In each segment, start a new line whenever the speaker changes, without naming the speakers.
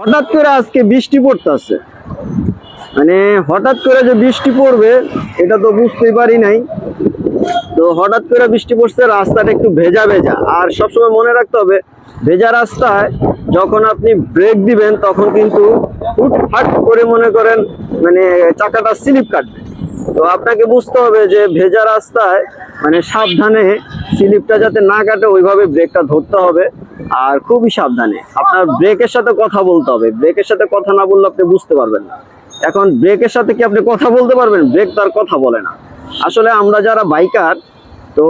হঠাৎ করে আজকে বৃষ্টি পড়তেছে। মানে হঠাৎ করে যে বৃষ্টি পড়বে, এটা তো বুঝতেই পারি নাই। তো হঠাৎ করে বৃষ্টি পড়ছে, রাস্তাটা একটু ভেজা ভেজা। আর সবসময় মনে রাখতে হবে, ভেজা রাস্তায় যখন আপনি ব্রেক দিবেন, তখন কিন্তু হুটহাট করে মনে করেন মানে চাকাটা স্লিপ কাটবে। তো আপনাকে বুঝতে হবে যে ভেজা রাস্তায় মানে সাবধানে স্লিপটা যাতে না কাটে, ওইভাবে ব্রেকটা ধরতে হবে। আর খুবই সাবধানে। আপনার ব্রেকের সাথে কথা বলতে হবে। ব্রেকের সাথে কথা না বললে আপনি বুঝতে পারবেন না। এখন ব্রেকের সাথে কি আপনি কথা বলতে পারবেন? ব্রেক তার কথা বলে না। আসলে আমরা যারা বাইকার তো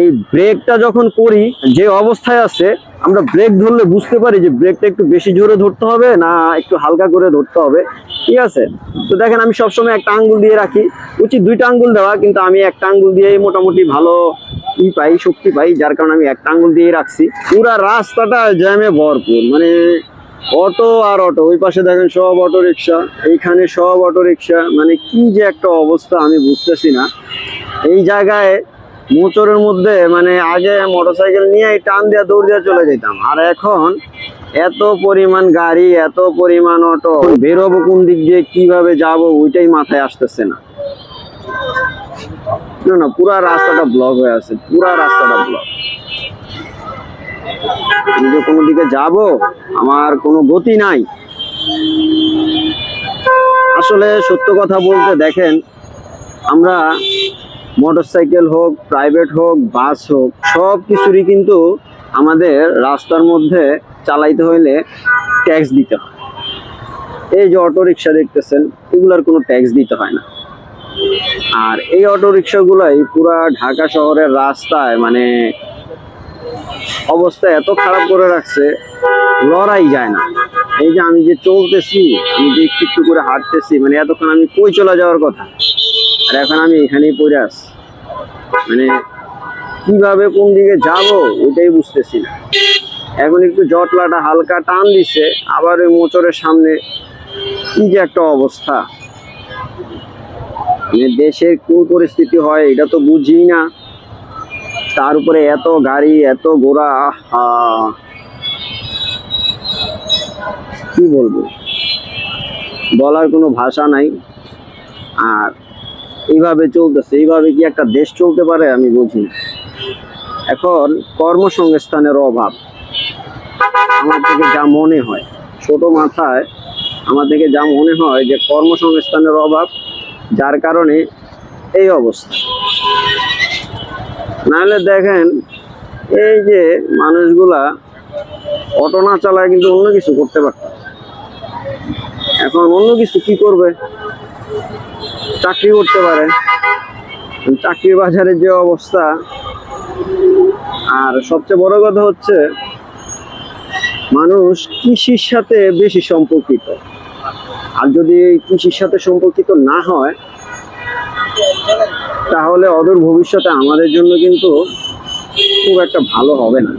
এই ব্রেকটা যখন করি, যে অবস্থায় আছে, আমরা ব্রেক ধরলে বুঝতে পারি যে ব্রেকটা একটু বেশি জোরে ধরতে হবে না একটু হালকা করে ধরতে হবে। ঠিক আছে? তো দেখেন আমি সবসময় একটা আঙ্গুল দিয়ে রাখি। উচিত দুইটা আঙ্গুল দেওয়া, কিন্তু আমি একটা আঙ্গুল দিয়েই মোটামুটি ভালো ই পাই, শক্তি পাই, যার কারণে আমি একটা আঙ্গুল দিয়ে রাখছি। পুরা রাস্তাটা জ্যামে ভরপুর মানে অটো আর অটো। ওই পাশে দেখেন সব অটো রিক্সা এইখানে সব অটো রিক্সা মানে কি যে একটা অবস্থা আমি বুঝতেছি না। এই জায়গায় মোচরের মধ্যে মানে আগে মোটরসাইকেল নিয়ে এই টান দিয়ে দৌড় দিয়ে চলে যেতাম। আর এখন এত পরিমাণ গাড়ি এত পরিমাণ অটো বেরোবো কোন দিক দিয়ে কীভাবে যাব ওইটাই মাথায় আসতেছে না। না, পুরা রাস্তাটা ব্লক হয়ে আছে পুরা রাস্তাটা ব্লক যে কোনো দিকে যাব আমার কোনো গতি নাই। আসলে সত্য কথা বলতে দেখেন আমরা মোটরসাইকেল হোক, প্রাইভেট হোক, বাস হোক, সব কিছুরই কিন্তু আমাদের রাস্তার মধ্যে চালাইতে হইলে ট্যাক্স দিতে হয়। এই যে অটো রিক্সা দেখতেছেন, এগুলার কোনো ট্যাক্স দিতে হয় না। আর এই অটো রিক্সাগুলাই পুরা ঢাকা শহরের রাস্তায় মানে অবস্থা এত খারাপ করে রাখছে, লড়াই যায় না। এই যে আমি যে চলতেছি, আমি যে একটু একটু করে হাঁটতেছি মানে এতক্ষণ আমি কই চলে যাওয়ার কথা? আর এখন আমি এখানেই পড়ে আছি। মানে কীভাবে কোন দিকে যাব ওইটাই বুঝতেছি না। এখন একটু জটলাটা হালকা টান দিছে, আবার ওই মোচরের সামনে কি যে একটা অবস্থা। মানে দেশের কোন পরিস্থিতি হয় এটা তো বুঝি না। তার উপরে এত গাড়ি, এত ঘোড়া কি বলব? বলার কোনো ভাষা নাই। আর এইভাবে চলতেছে, এইভাবে কি একটা দেশ চলতে পারে আমি বুঝি এখন কর্মসংস্থানের অভাব। আমার থেকে যা মনে হয়, ছোট মাথায় আমার থেকে যা মনে হয় যে কর্মসংস্থানের অভাব, যার কারণে এই অবস্থা। নাহলে দেখেন, এই যে মানুষগুলা অটো না চালায় কিন্তু অন্য কিছু করতে পারত এখন অন্য কিছু কি করবে? চাকরি করতে পারে। চাকরির বাজারে যে অবস্থা, আর সবচেয়ে বড় কথা হচ্ছে, মানুষ কৃষির সাথে বেশি সম্পর্কিত। আর যদি কৃষির সাথে সম্পর্কিত না হয়, তাহলে অদূর ভবিষ্যতে আমাদের জন্য কিন্তু খুব একটা ভালো হবে না।